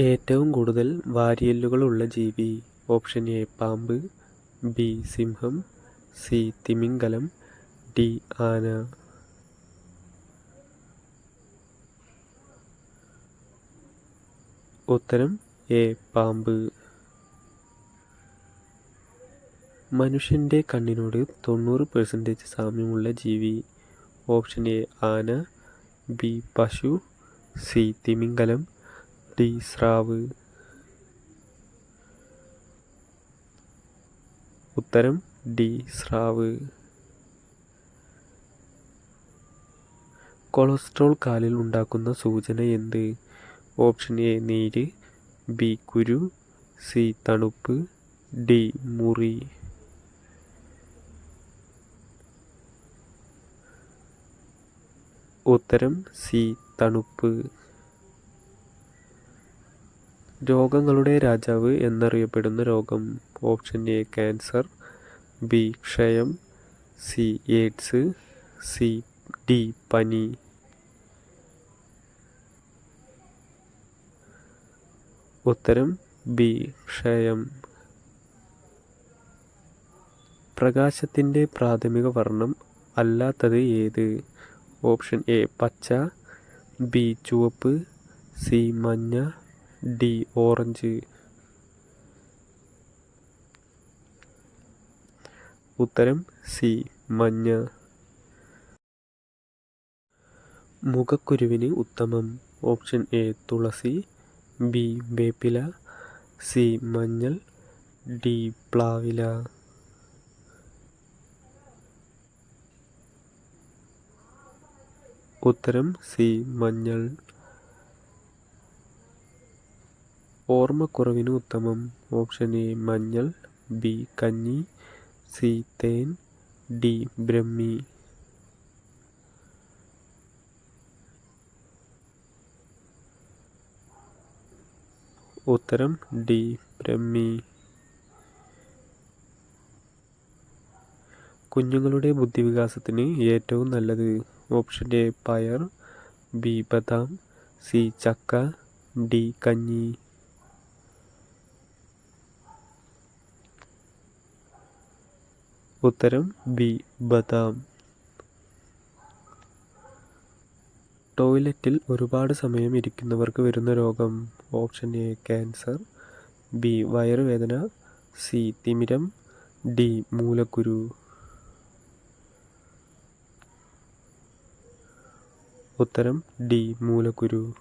ഏറ്റവും കൂടുതൽ വാരിയെല്ലുകളുള്ള ജീവി. ഓപ്ഷൻ എ പാമ്പ്. ബി സിംഹം. സി തിമിംഗലം. ഡി ആന. ഉത്തരം എ പാമ്പ്. മനുഷ്യന്റെ കണ്ണിനോട് തൊണ്ണൂറ് പെർസെന്റേജ് സാമ്യമുള്ള ജീവി. ഓപ്ഷൻ എ ആന. ബി പശു. സി തിമിംഗലം. ഡി സ്രാവ്. ഉത്തരം ഡി സ്രാവ്. കൊളസ്ട്രോൾ കാലിൽ ഉണ്ടാക്കുന്ന സൂചന എന്ത്? ഓപ്ഷൻ എ നീര്. ബി കുരു. സി തണുപ്പ്. ഡി മുറി. ഉത്തരം സി തണുപ്പ്. രോഗങ്ങളുടെ രാജാവ് എന്നറിയപ്പെടുന്ന രോഗം ഓപ്ഷൻ എ ക്യാൻസർ ബി ക്ഷയം സി എയ്ഡ്സ് സി ഡി പനി. ഉത്തരം ബി ക്ഷയം. പ്രകാശത്തിന്റെ പ്രാഥമിക വർണം അല്ലാത്തത് ഏത്? ഓപ്ഷൻ എ പച്ച ബി ചുവപ്പ് സി മഞ്ഞ ഡി ഓറഞ്ച്. ഉത്തരം സി മഞ്ഞ. മുഖക്കുരുവിന് ഉത്തമം. ഓപ്ഷൻ എ തുളസി. ബി വേപ്പില. സി മഞ്ഞൾ. ഡി പ്ലാവില. ഉത്തരം സി മഞ്ഞൾ. ഓർമ്മക്കുറവിന് ഉത്തമം. ഓപ്ഷൻ എ മഞ്ഞൾ. ബി കഞ്ഞി. സി തേൻ. ഡി ബ്രഹ്മി. ഉത്തരം ഡി ബ്രഹ്മി. കുഞ്ഞുങ്ങളുടെ ബുദ്ധിവികാസത്തിന് ഏറ്റവും നല്ലത് ഓപ്ഷൻ എ പയർ. ബി ബദാം. സി ചക്ക. ഡി കഞ്ഞി. ഉത്തരം ബി. ബദാം. ടോയ്ലറ്റിൽ ഒരുപാട് സമയം ഇരിക്കുന്നവർക്ക് വരുന്ന രോഗം ഓപ്ഷൻ എ ക്യാൻസർ ബി വയറുവേദന സി തിമിരം ഡി മൂലക്കുരു. ഉത്തരം ഡി മൂലക്കുരു.